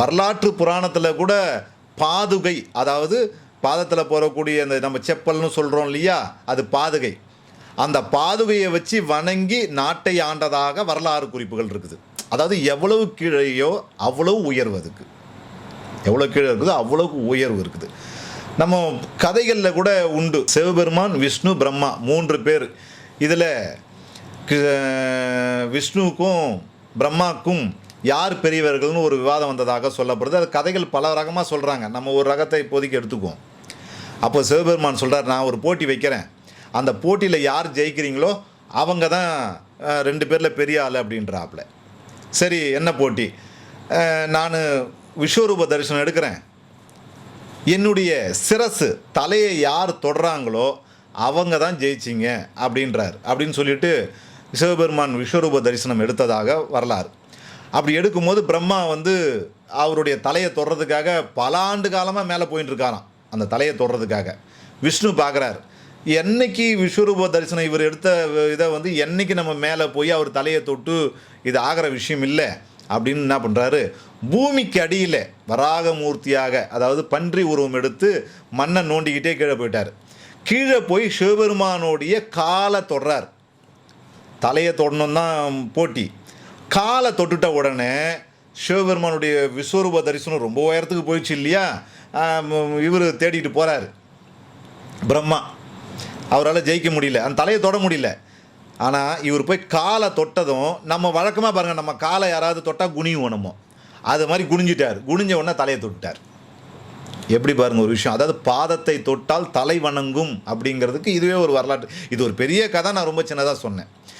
வரலாற்று புராணத்தில் கூட பாதுகை அதாவது பாதத்தில் போகக்கூடிய அந்த நம்ம செப்பல்னு சொல்கிறோம் இல்லையா அது பாதுகை. அந்த பாதுகையை வச்சு வணங்கி நாட்டை ஆண்டதாக வரலாறு குறிப்புகள் இருக்குது. அதாவது எவ்வளவு கீழேயோ அவ்வளவு உயர்வு அதுக்கு. எவ்வளோ கீழே இருக்குதோ அவ்வளோக்கு உயர்வு இருக்குது. நம்ம கதைகளில் கூட உண்டு. சிவபெருமான் விஷ்ணு பிரம்மா மூன்று பேர். இதில் விஷ்ணுவுக்கும் பிரம்மாவுக்கும் யார் பெரியவர்கள்னு ஒரு விவாதம் வந்ததாக சொல்லப்படுது. அது கதைகள் பல ரகமாக சொல்கிறாங்க நம்ம ஒரு ரகத்தை இப்போதைக்கு எடுத்துக்குவோம். அப்போ சிவபெருமான் சொல்கிறார் நான் ஒரு போட்டி வைக்கிறேன். அந்த போட்டியில் யார் ஜெயிக்கிறீங்களோ அவங்க தான் ரெண்டு பேரில் பெரிய ஆள் அப்படின்றாப்புல சரி என்ன போட்டி? நான் விஸ்வரூப தரிசனம் எடுக்கிறேன். என்னுடைய சிரசு தலையை யார் தொடுறாங்களோ அவங்க தான் ஜெயிச்சிங்க அப்படின்றார். அப்படின்னு சொல்லிட்டு சிவபெருமான் விஸ்வரூப தரிசனம் எடுத்ததாக வரலாறு. அப்படி எடுக்கும்போது பிரம்மா வந்து அவருடைய தலையை தொடுறதுக்காக பல ஆண்டு காலமாக மேலே போயின்னு இருக்காராம் அந்த தலையை தொடுறதுக்காக. விஷ்ணு பார்க்குறாரு என்னைக்கு விஸ்வரூப தரிசனம் இவர் எடுத்த இதை வந்து என்னைக்கு நம்ம மேலே போய் அவர் தலையை தொட்டு இது ஆகிற விஷயம் இல்லை அப்படின்னு என்ன பண்ணுறாரு பூமிக்கு அடியில் வராகமூர்த்தியாக அதாவது பன்றி உருவம் எடுத்து மண்ணை நோண்டிக்கிட்டே கீழே போயிட்டார். கீழே போய் சிவபெருமானோடைய காலை தொடுறார். தலையை தொடணும் தான் போட்டி. காலை தொட்டுட்ட உடனே சிவபெருமானுடைய விஸ்வரூப தரிசனம் ரொம்ப உயரத்துக்கு போயிடுச்சு இல்லையா? இவர் தேடிட்டு போகிறாரு பிரம்மா. அவரால் ஜெயிக்க முடியல. அந்த தலையை தொட முடியல. ஆனால் இவர் போய் காலை தொட்டதும் நம்ம வழக்கமாக பாருங்கள் நம்ம காலை யாராவது தொட்டால் குனியும் நம்ம அது மாதிரி குனிஞ்சிட்டார். குனிஞ்ச உடனே தலையை தொட்டார் எப்படி பாருங்க ஒரு விஷயம். அதாவது பாதத்தை தொட்டால் தலை வணங்கும் அப்படிங்கிறதுக்கு இதுவே ஒரு வரலாற்று. இது ஒரு பெரிய கதை நான் ரொம்ப சின்னதாக சொன்னேன்.